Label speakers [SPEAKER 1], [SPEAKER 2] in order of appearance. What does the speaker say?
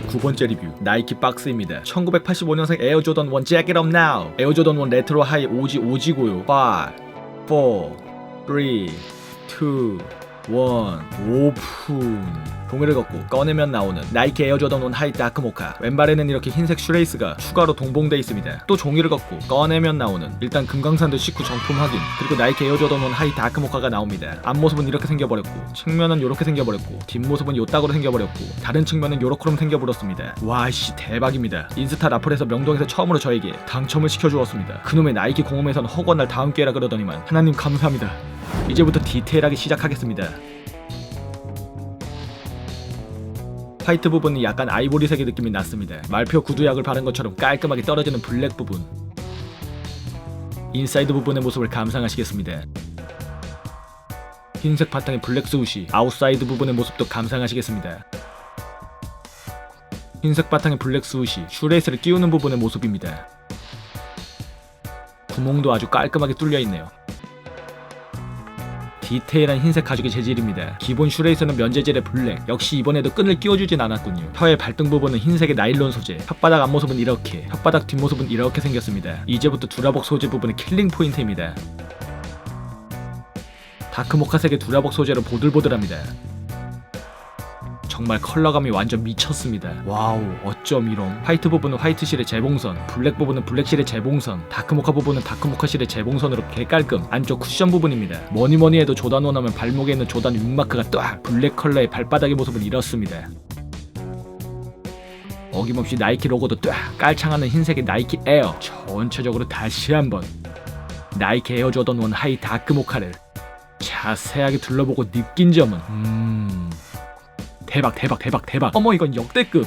[SPEAKER 1] 99번째 리뷰 나이키 박스입니다. 1985년생 에어조던 1 Jack It Up Now. 에어조던 1 레트로 하이 오지 오지고요. 5 4 3 2 1 오픈. 종이를 걷고 꺼내면 나오는 나이키 에어조던 1 하이 다크 모카. 왼발에는 이렇게 흰색 슈레이스가 추가로 동봉돼 있습니다. 또 종이를 걷고 꺼내면 나오는 일단 금강산도 식후 정품 확인. 그리고 나이키 에어조던 1 하이 다크 모카가 나옵니다. 앞모습은 이렇게 생겨버렸고 측면은 이렇게 생겨버렸고 뒷모습은 요따구로 생겨버렸고 다른 측면은 요렇게로 생겨버렸습니다. 와씨 대박입니다. 인스타 라플에서 명동에서 처음으로 저에게 당첨을 시켜주었습니다. 그놈의 나이키 공홈에선 허구한 날 다음 기회라 그러더니만 하나님 감사합니다 이제부터 디테일하게 시작하겠습니다 화이트 부분이 약간 아이보리색의 느낌이 났습니다. 말표 구두약을 바른 것처럼 깔끔하게 떨어지는 블랙 부분. 인사이드 부분의 모습을 감상하시겠습니다. 흰색 바탕의 블랙 스우시, 아웃사이드 부분의 모습도 감상하시겠습니다. 흰색 바탕의 블랙 스우시, 슈레이스를 끼우는 부분의 모습입니다. 구멍도 아주 깔끔하게 뚫려 있네요. 디테일한 흰색 가죽의 재질입니다. 기본 슈레이스는 면재질의 블랙. 역시 이번에도 끈을 끼워주진 않았군요. 혀의 발등 부분은 흰색의 나일론 소재. 혓바닥 앞모습은 이렇게. 혓바닥 뒷모습은 이렇게 생겼습니다. 이제부터 두라복 소재 부분의 킬링 포인트입니다. 다크 모카색의 두라복 소재로 보들보들합니다. 정말 컬러감이 완전 미쳤습니다. 와우, 어쩜 이런. 화이트 부분은 화이트 실의 재봉선, 블랙 부분은 블랙 실의 재봉선, 다크모카 부분은 다크모카 실의 재봉선으로 개깔끔. 안쪽 쿠션 부분입니다. 뭐니 뭐니 해도 조단 원하면 발목에 있는 조단 윙마크가 딱 블랙 컬러의 발바닥의 모습은 이렇습니다. 어김없이 나이키 로고도 딱 깔창하는 흰색의 나이키 에어. 전체적으로 다시 한번 나이키 에어 조던 원 하이 다크모카를 자세하게 둘러보고 느낀 점은 음. 대박 대박 대박 대박. 어머 이건 역대급